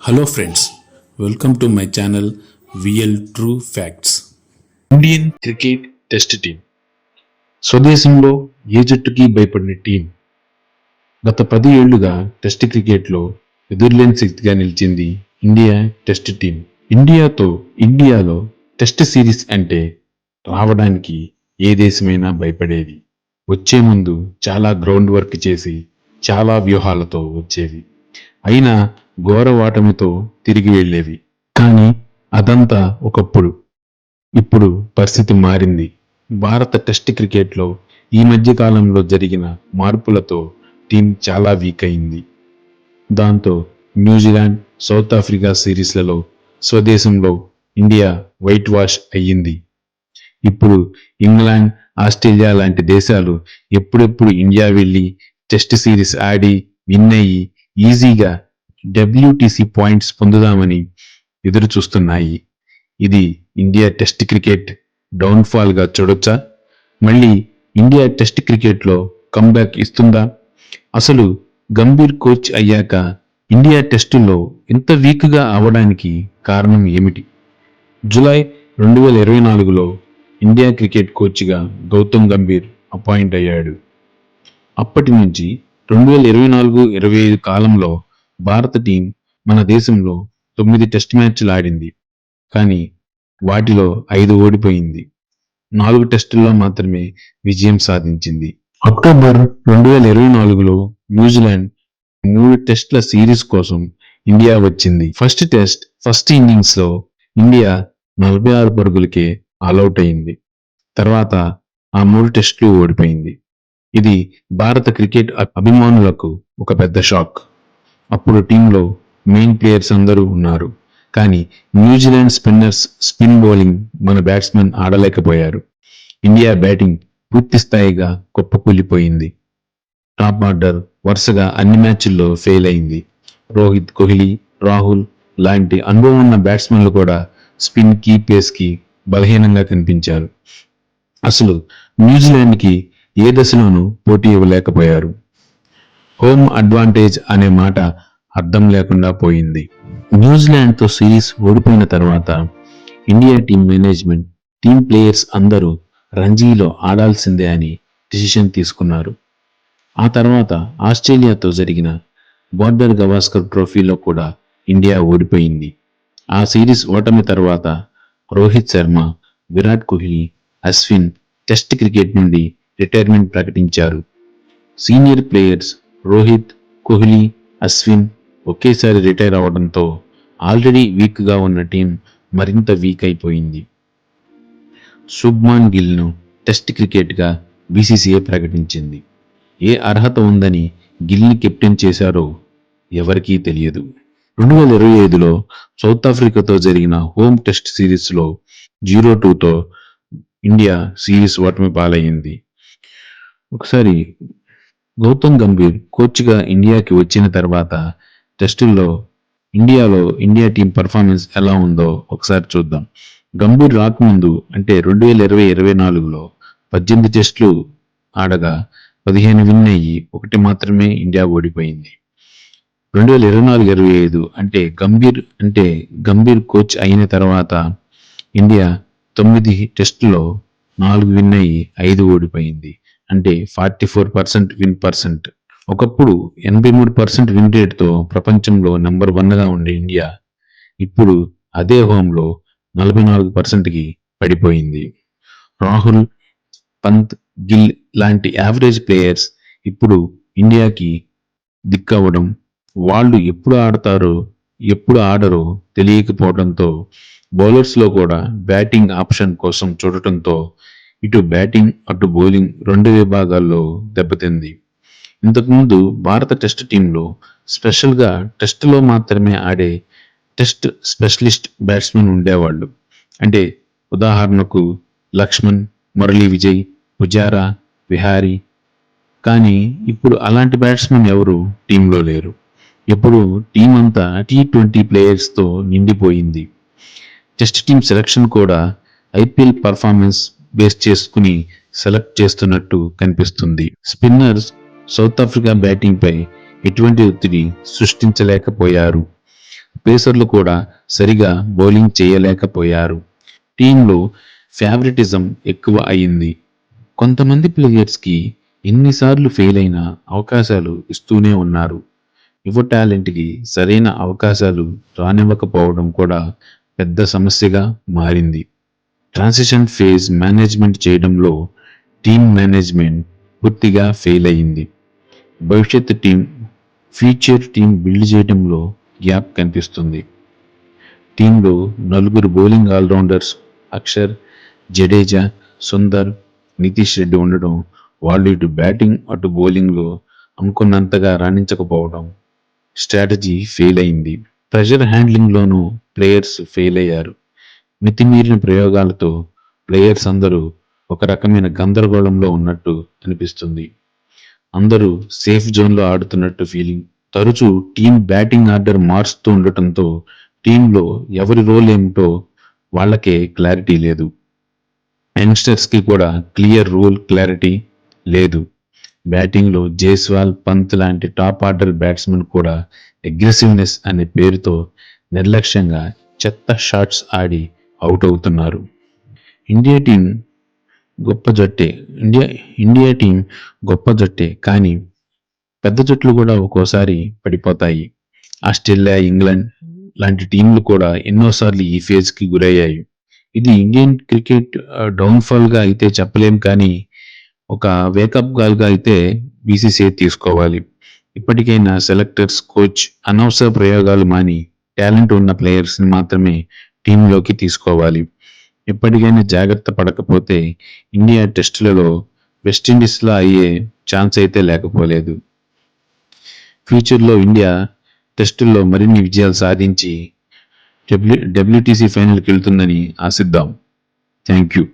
Hello friends welcome to my channel VL true facts Indian cricket test team స్వదేశంలో ఏ జట్టుకి భయపడిన team గత పది ఏళ్ళుగా టెస్ట్ క్రికెట్లో ఎదురులేని శక్తిగా నిలిచింది ఇండియా టెస్ట్ టీం ఇండియాతో ఇండియాలో టెస్ట్ సిరీస్ అంటే రావడానికి ఏ దేశమైనా భయపడేది. వచ్చే ముందు చాలా గ్రౌండ్ వర్క్ చేసి చాలా వ్యూహాలతో వచ్చేది. అయినా ఘోర తిరిగి వెళ్ళేవి. కానీ అదంతా ఒకప్పుడు. ఇప్పుడు పరిస్థితి మారింది. భారత టెస్ట్ క్రికెట్లో ఈ మధ్య కాలంలో జరిగిన మార్పులతో టీం చాలా వీక్ అయింది. దాంతో న్యూజిలాండ్ సౌత్ ఆఫ్రికా సిరీస్లలో స్వదేశంలో ఇండియా వైట్ వాష్ అయ్యింది. ఇప్పుడు ఇంగ్లాండ్ ఆస్ట్రేలియా లాంటి దేశాలు ఎప్పుడెప్పుడు ఇండియా వెళ్ళి టెస్ట్ సిరీస్ ఆడి విన్ అయ్యి ఈజీగా డబ్ల్యూటీసీ పాయింట్స్ పొందుదామని ఎదురు చూస్తున్నాయి ఇది ఇండియా టెస్ట్ క్రికెట్ డౌన్ఫాల్గా చూడొచ్చా? మళ్ళీ ఇండియా టెస్ట్ క్రికెట్లో కంబ్యాక్ ఇస్తుందా? అసలు గంభీర్ కోచ్ అయ్యాక ఇండియా టెస్టుల్లో ఇంత వీక్గా అవడానికి కారణం ఏమిటి? జులై రెండు వేల ఇరవై నాలుగులో ఇండియా క్రికెట్ కోచ్గా గౌతమ్ గంభీర్ అపాయింట్ అయ్యాడు. అప్పటి నుంచి రెండు వేల ఇరవై నాలుగు ఇరవై ఐదు కాలంలో భారత టీం మన దేశంలో తొమ్మిది టెస్ట్ మ్యాచ్లు ఆడింది. కానీ వాటిలో ఐదు ఓడిపోయింది. నాలుగు టెస్టుల్లో మాత్రమే విజయం సాధించింది. అక్టోబర్ రెండు వేల ఇరవై నాలుగులో న్యూజిలాండ్ మూడు టెస్ట్ల సిరీస్ కోసం ఇండియా వచ్చింది. ఫస్ట్ టెస్ట్ ఫస్ట్ ఇన్నింగ్స్లో ఇండియా నలభై ఆరు పరుగులకే ఆల్అౌట్ అయింది. తర్వాత ఆ మూడు టెస్టులు ఓడిపోయింది. ఇది భారత క్రికెట్ అభిమానులకు ఒక పెద్ద షాక్. అప్పుడు టీంలో మెయిన్ ప్లేయర్స్ అందరూ ఉన్నారు. కానీ న్యూజిలాండ్ స్పిన్నర్స్ స్పిన్ బౌలింగ్ మన బ్యాట్స్మెన్ ఆడలేకపోయారు. ఇండియా బ్యాటింగ్ పూర్తి స్థాయిగా కుప్పకూలిపోయింది. టాప్ ఆర్డర్ వరుసగా అన్ని మ్యాచ్ల్లో ఫెయిల్ అయింది. రోహిత్ కోహ్లీ రాహుల్ లాంటి అనుభవం ఉన్న బ్యాట్స్మెన్లు కూడా స్పిన్ కీ పేస్కి బలహీనంగా కనిపించారు. అసలు న్యూజిలాండ్కి ఏ దశలోనూ పోటీ ఇవ్వలేకపోయారు. హోమ్ అడ్వాంటేజ్ అనే మాట అర్థం లేకుండా పోయింది. న్యూజిలాండ్తో సిరీస్ ఓడిపోయిన తర్వాత India team management team players అందరూ రంజీలో ఆడాల్సిందే అని డిసిషన్ తీసుకున్నారు. ఆ తర్వాత ఆస్ట్రేలియాతో జరిగిన బార్డర్ గవాస్కర్ ట్రోఫీలో కూడా ఇండియా ఓడిపోయింది. ఆ సిరీస్ ఓటమి తర్వాత రోహిత్ శర్మ విరాట్ కోహ్లీ అశ్విన్ టెస్ట్ క్రికెట్ నుండి రిటైర్మెంట్ ప్రకటించారు. సీనియర్ ప్లేయర్స్ రోహిత్ కోహ్లీ అశ్విన్ ఒకేసారి రిటైర్ అవడంతో ఆల్రెడీ వీక్గా ఉన్న టీం మరింత వీక్ అయిపోయింది. శుభ్మాన్ గిల్ను టెస్ట్ క్రికెట్గా బీసీసీఐ ప్రకటించింది. ఏ అర్హత ఉందని గిల్ని కెప్టెన్ చేశారో ఎవరికీ తెలియదు. రెండు వేల ఇరవై ఐదులో సౌత్ ఆఫ్రికాతో జరిగిన హోమ్ టెస్ట్ సిరీస్లో జీరో టూతో ఇండియా సిరీస్ ఓటమి పాలయ్యింది ఒకసారి గౌతమ్ గంభీర్ కోచ్గా ఇండియాకి వచ్చిన తర్వాత టెస్టుల్లో ఇండియాలో ఇండియా టీం పర్ఫార్మెన్స్ ఎలా ఉందో ఒకసారి చూద్దాం. గంభీర్ రాకముందు అంటే రెండు వేల ఇరవై ఇరవై నాలుగులో పద్దెనిమిది టెస్టులు ఆడగా పదిహేను విన్ అయ్యి ఒకటి మాత్రమే ఇండియా ఓడిపోయింది. రెండు వేల ఇరవై నాలుగు ఇరవై ఐదు అంటే గంభీర్ అంటే గంభీర్ కోచ్ అయిన తర్వాత ఇండియా తొమ్మిది టెస్టులో నాలుగు విన్ అయ్యి ఐదు ఓడిపోయింది. అంటే forty four percent win percent ఒకప్పుడు ఎనభై మూడు పర్సెంట్ విన్ రేట్తో ప్రపంచంలో నెంబర్ వన్గా ఉండే ఇండియా ఇప్పుడు అదే హోంలో నలభై నాలుగు పర్సెంట్కి పడిపోయింది. రాహుల్ పంత్ గిల్ లాంటి యావరేజ్ ప్లేయర్స్ ఇప్పుడు ఇండియాకి దిక్కవడం వాళ్ళు ఎప్పుడు ఆడతారో ఎప్పుడు ఆడరో తెలియకపోవడంతో బౌలర్స్లో కూడా బ్యాటింగ్ ఆప్షన్ కోసం చూడటంతో ఇటు బ్యాటింగ్ అటు బౌలింగ్ రెండు విభాగాల్లో దెబ్బతింది. ఇంతకుముందు భారత టెస్ట్ టీంలో స్పెషల్గా టెస్టులో మాత్రమే ఆడే టెస్ట్ స్పెషలిస్ట్ బ్యాట్స్మెన్ ఉండేవాళ్ళు. అంటే ఉదాహరణకు లక్ష్మణ్ మురళీ విజయ్ పుజారా విహారీ. కానీ ఇప్పుడు అలాంటి బ్యాట్స్మెన్ ఎవరు టీంలో లేరు. ఇప్పుడు టీం అంతా టీ ట్వంటీ ప్లేయర్స్తో నిండిపోయింది. టెస్ట్ టీం సెలక్షన్ కూడా ఐపీఎల్ పర్ఫార్మెన్స్ బేస్ చేసుకుని సెలెక్ట్ చేస్తున్నట్టు కనిపిస్తుంది. స్పిన్నర్స్ సౌత్ ఆఫ్రికా బ్యాటింగ్పై ఎటువంటి ఒత్తిడి సృష్టించలేకపోయారు. పేసర్లు కూడా సరిగా బౌలింగ్ చేయలేకపోయారు. టీంలో ఫేవరెటిజం ఎక్కువ అయింది. కొంతమంది ప్లేయర్స్కి ఎన్నిసార్లు ఫెయిల్ అయిన అవకాశాలు ఇస్తూనే ఉన్నారు. యువ టాలెంట్కి సరైన అవకాశాలు రానివ్వకపోవడం కూడా పెద్ద సమస్యగా మారింది. ట్రాన్సిషన్ ఫేజ్ మేనేజ్మెంట్ చేయడంలో టీమ్ మేనేజ్మెంట్ పూర్తిగా ఫెయిల్ అయింది. భవిష్యత్ టీం ఫ్యూచర్ టీం బిల్డ్ చేయడంలో గ్యాప్ కనిపిస్తుంది. టీంలో నలుగురు bowling all rounders Axar Jadeja Sundar Nitish Reddy ఉండడం వాళ్ళు ఇటు బ్యాటింగ్ అటు బౌలింగ్లో అనుకున్నంతగా రాణించకపోవడం స్ట్రాటజీ ఫెయిల్ అయింది. ప్రెషర్ హ్యాండ్లింగ్లోనూ ప్లేయర్స్ ఫెయిల్ అయ్యారు. మితిమీరిన ప్రయోగాలతో ప్లేయర్స్ అందరూ ఒక రకమైన గందరగోళంలో ఉన్నట్టు అనిపిస్తుంది. అందరూ సేఫ్ జోన్లో ఆడుతున్నట్టు ఫీలింగ్ తరచూ టీం బ్యాటింగ్ ఆర్డర్ మారుస్తూ ఉండటంతో టీంలో ఎవరి రోల్ ఏమిటో వాళ్ళకే క్లారిటీ లేదు. యంగ్స్టర్స్కి కూడా క్లియర్ రూల్ క్లారిటీ లేదు. బ్యాటింగ్లో జైస్వాల్ పంత్ లాంటి టాప్ ఆర్డర్ బ్యాట్స్మెన్ కూడా అగ్రెసివ్నెస్ అనే పేరుతో నిర్లక్ష్యంగా చెత్త షాట్స్ ఆడి అవుట్ అవుతున్నారు. ఇండియా టీం గొప్ప జట్టే. ఇండియా ఇండియా టీం గొప్ప జట్టే. కానీ పెద్ద జట్లు కూడా ఒక్కోసారి పడిపోతాయి. ఆస్ట్రేలియా ఇంగ్లాండ్ లాంటి టీంలు కూడా ఎన్నోసార్లు ఈ ఫేజ్కి గురయ్యాయి. ఇది ఇండియన్ క్రికెట్ డౌన్ఫాల్గా అయితే చెప్పలేం కానీ ఒక వేకప్ గాల్గా అయితే బీసీసీఐ తీసుకోవాలి. ఇప్పటికైనా సెలెక్టర్స్ కోచ్ అనవసర ప్రయోగాలు మాని టాలెంట్ ఉన్న ప్లేయర్స్ని మాత్రమే టీంలోకి తీసుకోవాలి. ఇప్పటికైనా జాగ్రత్త పడకపోతే ఇండియా టెస్టులలో వెస్టిండీస్లా అయ్యే ఛాన్స్ అయితే లేకపోలేదు. ఫ్యూచర్లో ఇండియా టెస్టుల్లో మరిన్ని విజయాలు సాధించి డబ్ల్యూ డబ్ల్యూటీసీ ఫైనల్కి వెళ్తుందని ఆశిద్దాం. Thank you.